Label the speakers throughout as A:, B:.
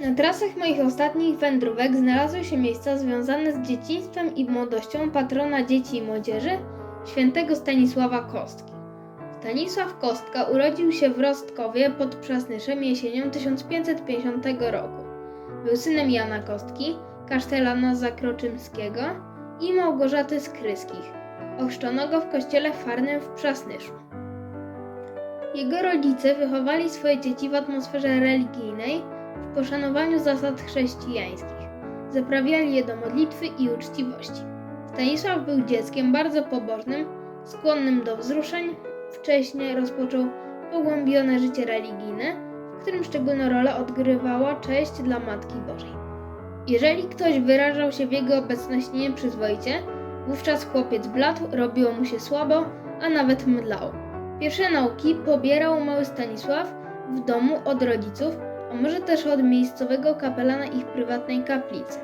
A: Na trasach moich ostatnich wędrówek znalazły się miejsca związane z dzieciństwem i młodością patrona dzieci i młodzieży, świętego Stanisława Kostki. Stanisław Kostka urodził się w Rostkowie pod Przasnyszem jesienią 1550 roku. Był synem Jana Kostki, kasztelana Zakroczymskiego i Małgorzaty Skryskich, ochrzczono go w kościele farnym w Przasnyszu. Jego rodzice wychowali swoje dzieci w atmosferze religijnej, poszanowaniu zasad chrześcijańskich. Zaprawiali je do modlitwy i uczciwości. Stanisław był dzieckiem bardzo pobożnym, skłonnym do wzruszeń. Wcześnie rozpoczął pogłębione życie religijne, w którym szczególną rolę odgrywała cześć dla Matki Bożej. Jeżeli ktoś wyrażał się w jego obecności nieprzyzwoicie, wówczas chłopiec bladł, robiło mu się słabo, a nawet mdlał. Pierwsze nauki pobierał mały Stanisław w domu od rodziców, a może też od miejscowego kapelana ich prywatnej kaplicy.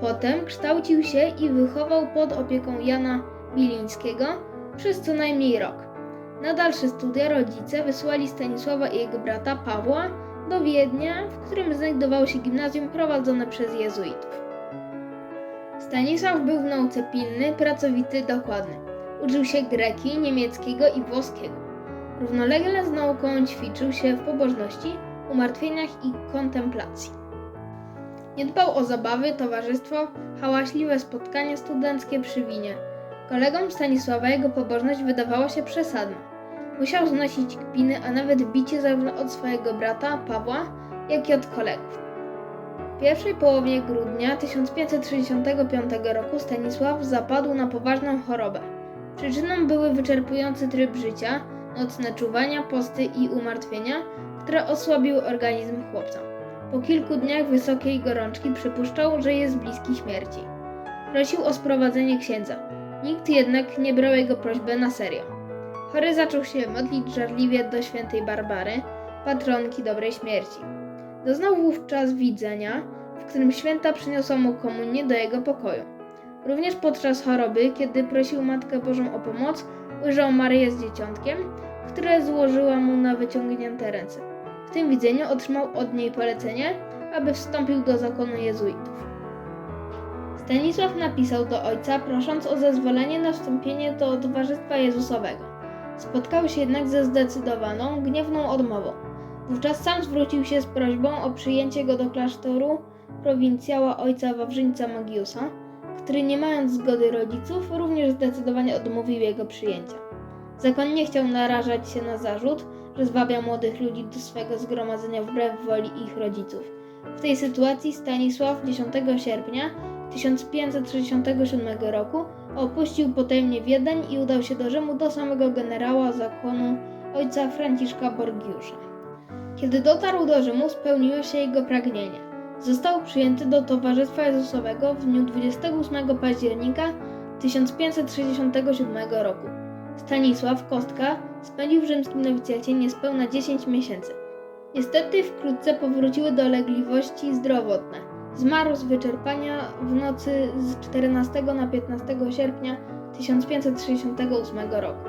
A: Potem kształcił się i wychował pod opieką Jana Bilińskiego przez co najmniej rok. Na dalsze studia rodzice wysłali Stanisława i jego brata Pawła do Wiednia, w którym znajdowało się gimnazjum prowadzone przez jezuitów. Stanisław był w nauce pilny, pracowity, dokładny. Uczył się greki, niemieckiego i włoskiego. Równolegle z nauką ćwiczył się w pobożności, umartwieniach i kontemplacji. Nie dbał o zabawy, towarzystwo, hałaśliwe spotkania studenckie przy winie. Kolegom Stanisława jego pobożność wydawała się przesadna. Musiał znosić kpiny, a nawet bicie zarówno od swojego brata Pawła, jak i od kolegów. W pierwszej połowie grudnia 1565 roku Stanisław zapadł na poważną chorobę. Przyczyną były wyczerpujący tryb życia, nocne czuwania, posty i umartwienia, które osłabiły organizm chłopca. Po kilku dniach wysokiej gorączki przypuszczał, że jest bliski śmierci. Prosił o sprowadzenie księdza. Nikt jednak nie brał jego prośbę na serio. Chory zaczął się modlić żarliwie do świętej Barbary, patronki dobrej śmierci. Doznał wówczas widzenia, w którym święta przyniosła mu komunię do jego pokoju. Również podczas choroby, kiedy prosił Matkę Bożą o pomoc, ujrzał Maryję z dzieciątkiem, które złożyła mu na wyciągnięte ręce. W tym widzeniu otrzymał od niej polecenie, aby wstąpił do zakonu jezuitów. Stanisław napisał do ojca, prosząc o zezwolenie na wstąpienie do Towarzystwa Jezusowego. Spotkał się jednak ze zdecydowaną, gniewną odmową. Wówczas sam zwrócił się z prośbą o przyjęcie go do klasztoru prowincjała ojca Wawrzyńca Magiusa, który nie mając zgody rodziców również zdecydowanie odmówił jego przyjęcia. Zakon nie chciał narażać się na zarzut, że zwabia młodych ludzi do swego zgromadzenia wbrew woli ich rodziców. W tej sytuacji Stanisław 10 sierpnia 1567 roku opuścił potajemnie Wiedeń i udał się do Rzymu do samego generała zakonu ojca Franciszka Borgiusza. Kiedy dotarł do Rzymu, spełniło się jego pragnienie. Został przyjęty do Towarzystwa Jezusowego w dniu 28 października 1567 roku. Stanisław Kostka spędził w rzymskim nowicjacie niespełna 10 miesięcy. Niestety wkrótce powróciły dolegliwości zdrowotne. Zmarł z wyczerpania w nocy z 14 na 15 sierpnia 1568 roku.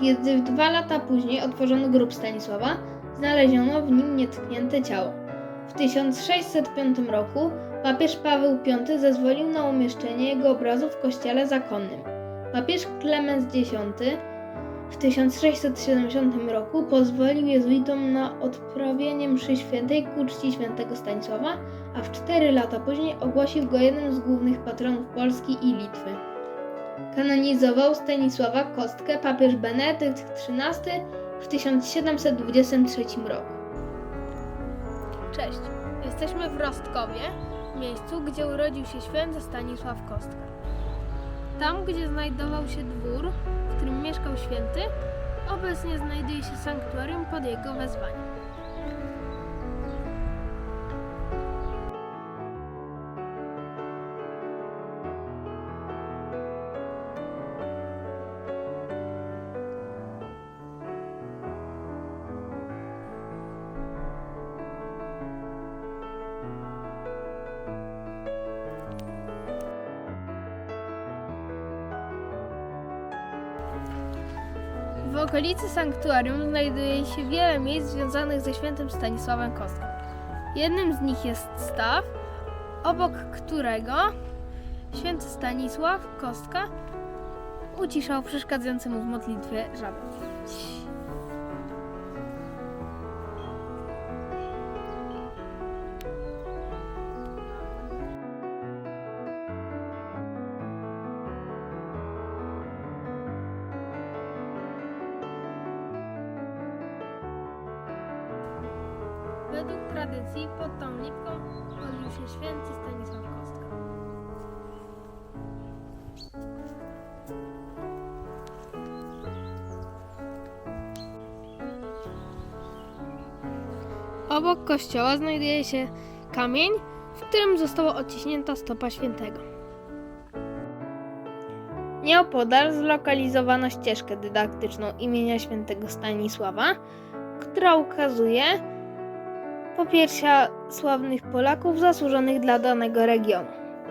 A: Kiedy dwa lata później otworzono grób Stanisława, znaleziono w nim nietknięte ciało. W 1605 roku papież Paweł V zezwolił na umieszczenie jego obrazu w kościele zakonnym. Papież Klemens X w 1670 roku pozwolił jezuitom na odprawienie mszy świętej ku czci świętego Stanisława, a w cztery lata później ogłosił go jednym z głównych patronów Polski i Litwy. Kanonizował Stanisława Kostkę papież Benedykt XIII w 1723 roku. Cześć, jesteśmy w Rostkowie, miejscu, gdzie urodził się święty Stanisław Kostka. Tam, gdzie znajdował się dwór, w którym mieszkał święty, obecnie znajduje się sanktuarium pod jego wezwaniem. Okolicy sanktuarium znajduje się wiele miejsc związanych ze świętym Stanisławem Kostką. Jednym z nich jest staw, obok którego święty Stanisław Kostka uciszał przeszkadzający mu w modlitwie żabę. Tradycji pod tą lipką modlił się święty Stanisław Kostka. Obok kościoła znajduje się kamień, w którym została odciśnięta stopa świętego. Nieopodal zlokalizowano ścieżkę dydaktyczną imienia świętego Stanisława, która ukazuje popiersia sławnych Polaków zasłużonych dla danego regionu.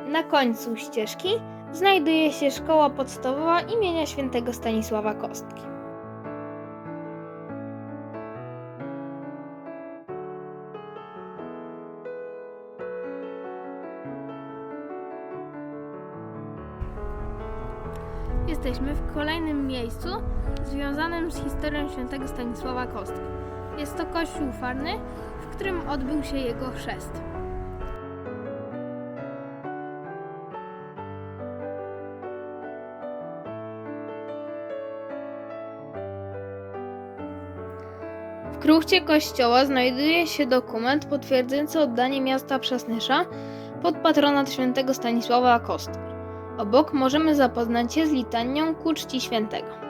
A: Na końcu ścieżki znajduje się szkoła podstawowa imienia świętego Stanisława Kostki. Jesteśmy w kolejnym miejscu związanym z historią świętego Stanisława Kostki. Jest to kościół farny, którym odbył się jego chrzest. W kruchcie kościoła znajduje się dokument potwierdzający oddanie miasta Przasnysza pod patronat świętego Stanisława Kostki. Obok możemy zapoznać się z litanią ku czci świętego.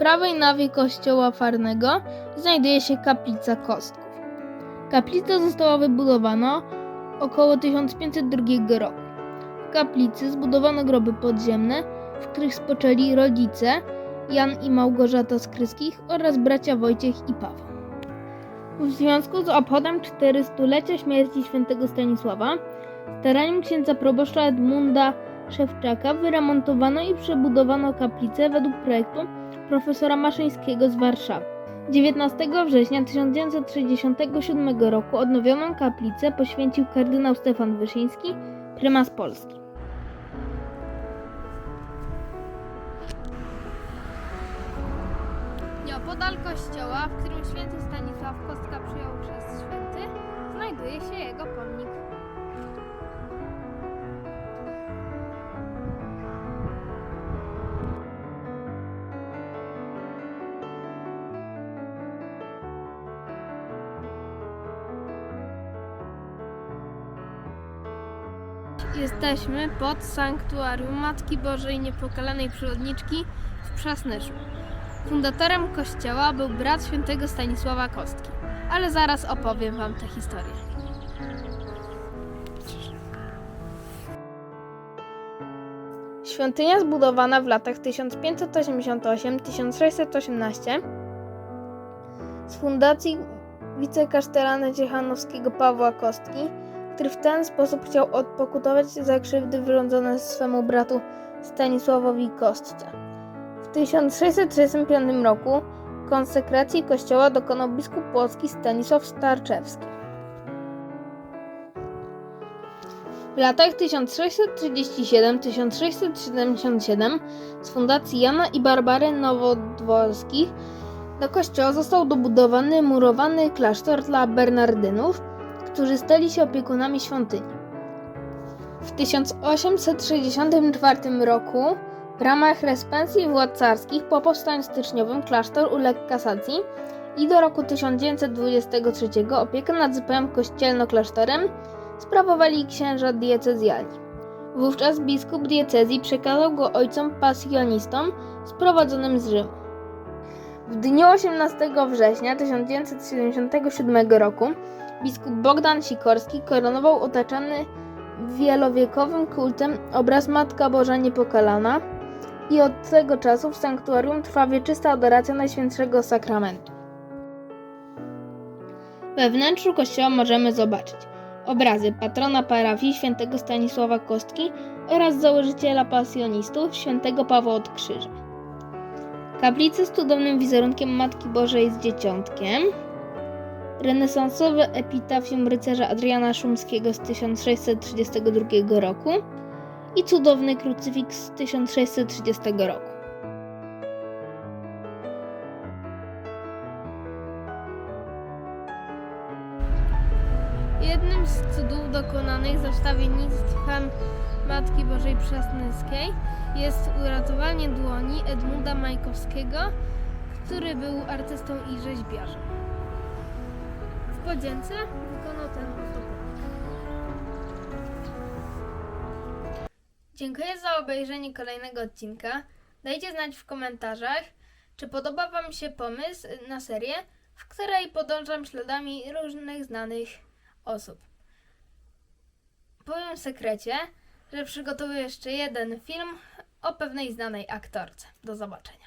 A: Prawej nawie kościoła farnego znajduje się kaplica kostków. Kaplica została wybudowana około 1502 roku. W kaplicy zbudowano groby podziemne, w których spoczęli rodzice Jan i Małgorzata Skryskich oraz bracia Wojciech i Paweł. W związku z obchodem 400-lecia śmierci świętego Stanisława, staraniem księdza proboszcza Edmunda Szewczaka wyremontowano i przebudowano kaplicę według projektu profesora Maszyńskiego z Warszawy. 19 września 1967 roku odnowioną kaplicę poświęcił kardynał Stefan Wyszyński, prymas Polski. Nieopodal kościoła, w którym święty Stanisław Kostka przyjął chrzest święty, znajduje się jego pomnik. Jesteśmy pod sanktuarium Matki Bożej Niepokalanej Przyrodniczki w Przasnyszu. Fundatorem kościoła był brat świętego Stanisława Kostki, ale zaraz opowiem wam tę historię. Świątynia zbudowana w latach 1588-1618 z fundacji wicekasztelana Ciechanowskiego Pawła Kostki, który w ten sposób chciał odpokutować za krzywdy wyrządzone swemu bratu Stanisławowi Kostce. W 1635 roku konsekracji kościoła dokonał biskup płocki Stanisław Starczewski. W latach 1637-1677 z fundacji Jana i Barbary Nowodworskich do kościoła został dobudowany murowany klasztor dla Bernardynów, którzy stali się opiekunami świątyni. W 1864 roku w ramach respensji władz carskich po powstaniu styczniowym klasztor uległ kasacji i do roku 1923 opiekę nad zupełnym kościelno-klasztorem sprawowali księża diecezjalni. Wówczas biskup diecezji przekazał go ojcom pasjonistom sprowadzonym z Rzymu. W dniu 18 września 1977 roku biskup Bogdan Sikorski koronował otaczany wielowiekowym kultem obraz Matka Boża Niepokalana i od tego czasu w sanktuarium trwa wieczysta adoracja Najświętszego Sakramentu. We wnętrzu kościoła możemy zobaczyć obrazy patrona parafii świętego Stanisława Kostki oraz założyciela pasjonistów świętego Pawła od Krzyża. Kaplicę z cudownym wizerunkiem Matki Bożej z Dzieciątkiem, renesansowe epitafium rycerza Adriana Szumskiego z 1632 roku i cudowny krucyfiks z 1630 roku. Jednym z cudów dokonanych za wstawiennictwem Matki Bożej Przasnyskiej jest uratowanie dłoni Edmunda Majkowskiego, który był artystą i rzeźbiarzem. Wykonał ten. Dziękuję za obejrzenie kolejnego odcinka. Dajcie znać w komentarzach, czy podoba Wam się pomysł na serię, w której podążam śladami różnych znanych osób. Powiem w sekrecie, że przygotowuję jeszcze jeden film o pewnej znanej aktorce. Do zobaczenia.